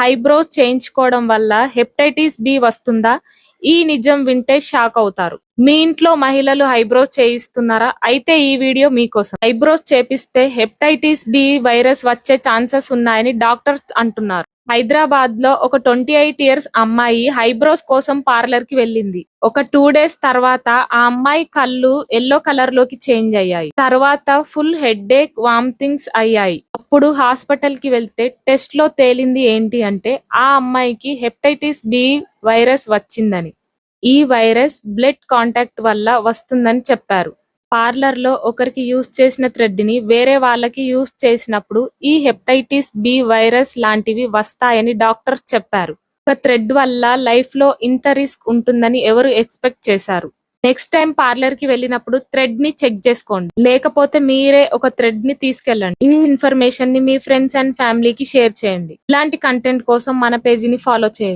Eyebrows చేయించుకోవడం వల్ల hepatitis B వస్తుందా? ఈ నిజం వింటే షాక్ అవుతారు. మీ ఇంట్లో మహిళలు ఐబ్రోస్ చేయిస్తున్నారా? అయితే ఈ వీడియో మీకోసం. ఐబ్రోస్ చేపిస్తే హెప్టైటిస్ బి వైరస్ వచ్చే ఛాన్సెస్ ఉన్నాయని డాక్టర్స్ అంటున్నారు. హైదరాబాద్లో ఒక ట్వంటీ ఎయిట్ ఇయర్స్ అమ్మాయి హైబ్రోస్ కోసం పార్లర్కి వెళ్ళింది. ఒక టూ డేస్ తర్వాత ఆ అమ్మాయి కళ్ళు ఎల్లో కలర్లోకి చేంజ్ అయ్యాయి. తర్వాత ఫుల్ హెడ్ ఏక్ వామిటింగ్స్ అయ్యాయి. అప్పుడు హాస్పిటల్కి వెళ్తే టెస్ట్లో తేలింది ఏంటి అంటే ఆ అమ్మాయికి హెప్టైటిస్ బి వైరస్ వచ్చిందని. ఈ వైరస్ బ్లడ్ కాంటాక్ట్ వల్ల వస్తుందని చెప్పారు. పార్లర్లో ఒకరికి యూజ్ చేసిన థ్రెడ్ని వేరే వాళ్ళకి యూజ్ చేసినప్పుడు ఈ హెప్టైటిస్ బి వైరస్ లాంటివి వస్తాయని డాక్టర్స్ చెప్పారు. ఒక థ్రెడ్ వల్ల లైఫ్లో ఇంత రిస్క్ ఉంటుందని ఎవరు ఎక్స్పెక్ట్ చేశారు. నెక్స్ట్ టైం పార్లర్కి వెళ్ళినప్పుడు థ్రెడ్ని చెక్ చేసుకోండి. లేకపోతే మీరే ఒక థ్రెడ్ని తీసుకెళ్ళండి. ఈ ఇన్ఫర్మేషన్ని మీ ఫ్రెండ్స్ అండ్ ఫ్యామిలీకి షేర్ చేయండి. ఇలాంటి కంటెంట్ కోసం మన పేజీని ఫాలో చేయండి.